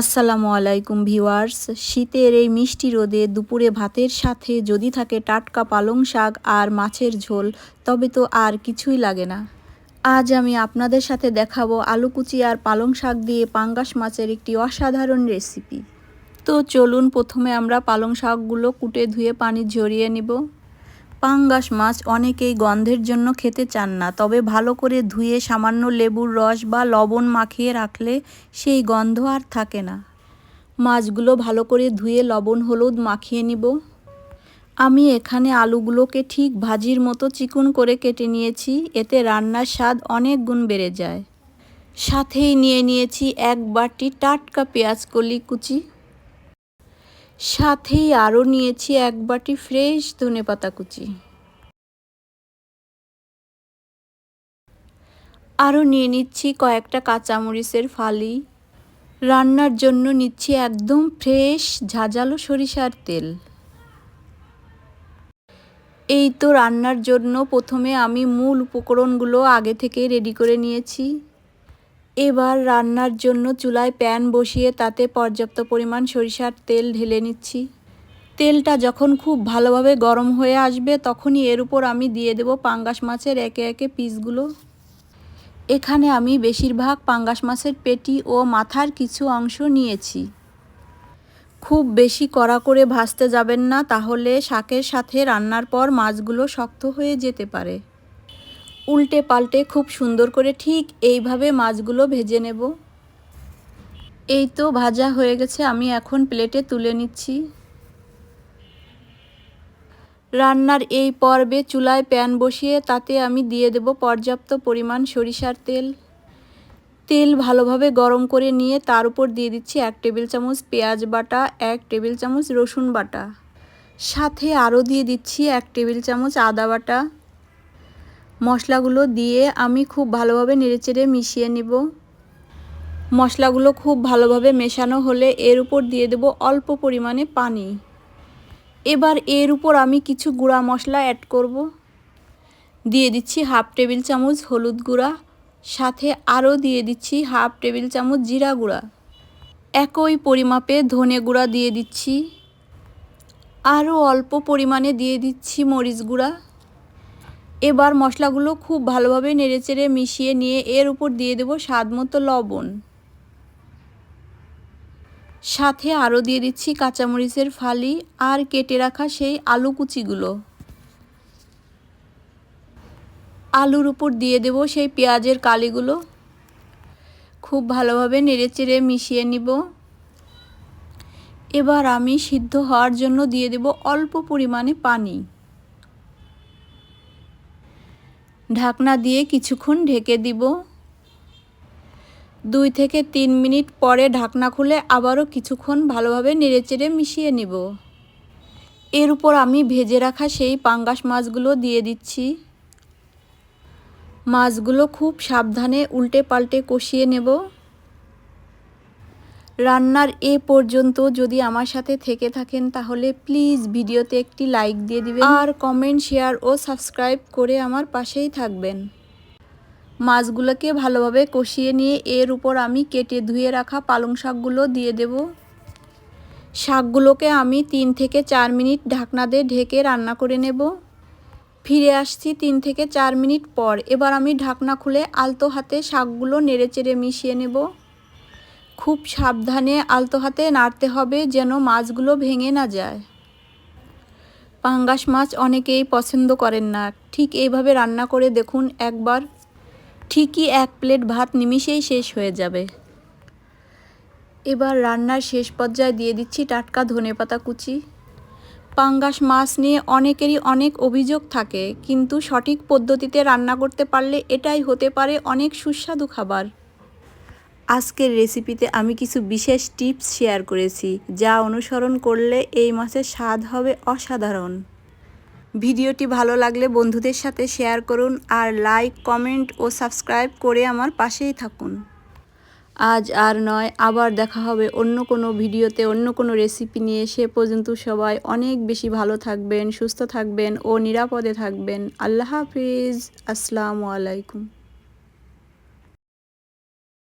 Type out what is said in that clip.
আসসালামু আলাইকুম ভিউয়ার্স। শীতের এই মিষ্টি রোদে দুপুরে ভাতের সাথে যদি থাকে টাটকা পালং শাক আর মাছের ঝোল, তবে তো আর কিছুই লাগে না। আজ আমি আপনাদের সাথে দেখাবো আলু কুচি আর পালং শাক দিয়ে পাঙ্গাস মাছের একটি অসাধারণ রেসিপি। তো চলুন প্রথমে আমরা পালং শাকগুলো কুটে ধুয়ে পানি ঝরিয়ে নিব। পাঙ্গাস মাছ অনেকেই গন্ধের জন্য খেতে চান না, তবে ভালো করে ধুয়ে সামান্য লেবুর রস বা লবণ মাখিয়ে রাখলে সেই গন্ধ আর থাকে না। মাছগুলো ভালো করে ধুয়ে লবণ, হলুদ মাখিয়ে নিব। আমি এখানে আলুগুলোকে ঠিক ভাজির মতো চিকন করে কেটে নিয়েছি, এতে রান্নার স্বাদ অনেক গুণ বেড়ে যায়। সাথেই নিয়ে নিয়েছি এক বাটি টাটকা পেঁয়াজ কলি কুচি। সাথেই আরও নিয়েছি এক বাটি ফ্রেশ ধনে পাতা কুচি। আরও নিয়ে নিচ্ছি কয়েকটা কাঁচামরিচের ফালি। রান্নার জন্য নিচ্ছি একদম ফ্রেশ ঝাঁঝালো সরিষার তেল। এই তো রান্নার জন্য প্রথমে আমি মূল উপকরণগুলো আগে থেকে রেডি করে নিয়েছি। এবার রান্নার জন্য চুলায় প্যান বসিয়ে তাতে পর্যাপ্ত পরিমাণ সরিষার তেল ঢেলে নিচ্ছি। তেলটা যখন খুব ভালোভাবে গরম হয়ে আসবে, তখনই এর উপর আমি দিয়ে দেব পাঙ্গাস মাছের একে একে পিসগুলো। এখানে আমি বেশিরভাগ পাঙ্গাস মাছের পেটি ও মাথার কিছু অংশ নিয়েছি। খুব বেশি কড়া করে ভাজতে যাবেন না, তাহলে শাকের সাথে রান্নার পর মাছগুলো শক্ত হয়ে যেতে পারে। উল্টে পাল্টে খুব সুন্দর করে ঠিক এইভাবে মাছগুলো ভেজে নেব। এই তো ভাজা হয়ে গেছে, আমি এখন প্লেটে তুলে নিচ্ছি। রান্নার এই পর্বে চুলায় প্যান বসিয়ে তাতে আমি দিয়ে দেব পর্যাপ্ত পরিমাণ সরিষার তেল। তেল ভালোভাবে গরম করে নিয়ে তার উপর দিয়ে দিচ্ছি এক টেবিল চামচ পেঁয়াজ বাটা, এক টেবিল চামচ রসুন বাটা। সাথে আরও দিয়ে দিচ্ছি এক টেবিল চামচ আদা বাটা। মশলাগুলো দিয়ে আমি খুব ভালোভাবে নেড়েচেড়ে মিশিয়ে নিব। মশলাগুলো খুব ভালোভাবে মেশানো হলে এর উপর দিয়ে দেব অল্প পরিমাণে পানি। এবার এর উপর আমি কিছু গুঁড়া মশলা অ্যাড করব। দিয়ে দিচ্ছি হাফ টেবিল চামচ হলুদ গুঁড়া, সাথে আরও দিয়ে দিচ্ছি হাফ টেবিল চামচ জিরা গুঁড়া। একই পরিমাপে ধনে গুঁড়া দিয়ে দিচ্ছি। আরও অল্প পরিমাণে দিয়ে দিচ্ছি মরিচ গুঁড়া। এবার মশলাগুলো খুব ভালোভাবে নেড়েচেড়ে মিশিয়ে নিয়ে এর উপর দিয়ে দেব স্বাদ মতো লবণ। সাথে আরও দিয়ে দিচ্ছি কাঁচামরিচের ফালি আর কেটে রাখা সেই আলু কুচিগুলো। আলুর উপর দিয়ে দেব সেই পেঁয়াজের কালিগুলো। খুব ভালোভাবে নেড়েচেড়ে মিশিয়ে নিব। এবার আমি সিদ্ধ হওয়ার জন্য দিয়ে দেব অল্প পরিমাণে পানি। ঢাকনা দিয়ে কিছুক্ষণ ঢেকে দিব। দুই থেকে তিন মিনিট পরে ঢাকনা খুলে আবারও কিছুক্ষণ ভালোভাবে নেড়েচেড়ে মিশিয়ে নিব। এর উপর আমি ভেজে রাখা সেই পাঙ্গাস মাছগুলো দিয়ে দিচ্ছি। মাছগুলো খুব সাবধানে উল্টে পাল্টে কষিয়ে নেব। রান্নার এ পর্যন্ত যদি আমার সাথে থেকে থাকেন, তাহলে প্লিজ ভিডিওতে একটি লাইক দিয়ে দিবেন। আর কমেন্ট, শেয়ার ও সাবস্ক্রাইব করে আমার পাশেই থাকবেন। মাছগুলোকে ভালোভাবে কষিয়ে নিয়ে এর উপর আমি কেটে ধুয়ে রাখা পালং শাকগুলো দিয়ে দেব। শাকগুলোকে আমি তিন থেকে চার মিনিট ঢাকনা দিয়ে ঢেকে রান্না করে নেব। ফিরে আসছি তিন থেকে চার মিনিট পর। এবার আমি ঢাকনা খুলে আলতো হাতে শাকগুলো নেড়েচেড়ে মিশিয়ে নেব। খুব সাবধানে আলতো হাতে নাড়তে হবে যেন মাছগুলো ভেঙে না যায়। পাঙ্গাস মাছ অনেকেই পছন্দ করেন না। ঠিক এইভাবে রান্না করে দেখুন একবার। ঠিকই এক প্লেট ভাত নিমিষেই শেষ হয়ে যাবে। এবার রান্নার শেষ পর্যায়ে দিয়ে দিচ্ছি টাটকা ধনে পাতা কুচি। পাঙ্গাস মাছ নিয়ে অনেকেরই অনেক অভিযোগ থাকে, কিন্তু সঠিক পদ্ধতিতে রান্না করতে পারলে এটাই হতে পারে অনেক সুস্বাদু খাবার। আজকের রেসিপিতে আমি কিছু বিশেষ টিপস শেয়ার করেছি, যা অনুসরণ করলে এই মাছের স্বাদ হবে অসাধারণ। ভিডিওটি ভালো লাগলে বন্ধুদের সাথে শেয়ার করুন আর লাইক কমেন্ট ও সাবস্ক্রাইব করে আমার পাশেই থাকুন। আজ আর নয়, আবার দেখা হবে অন্য কোনো ভিডিওতে, অন্য কোনো রেসিপি নিয়ে। সে পর্যন্ত সবাই অনেক বেশি ভালো থাকবেন, সুস্থ থাকবেন ও নিরাপদে থাকবেন। আল্লাহ হাফিজ। আসসালামু আলাইকুম।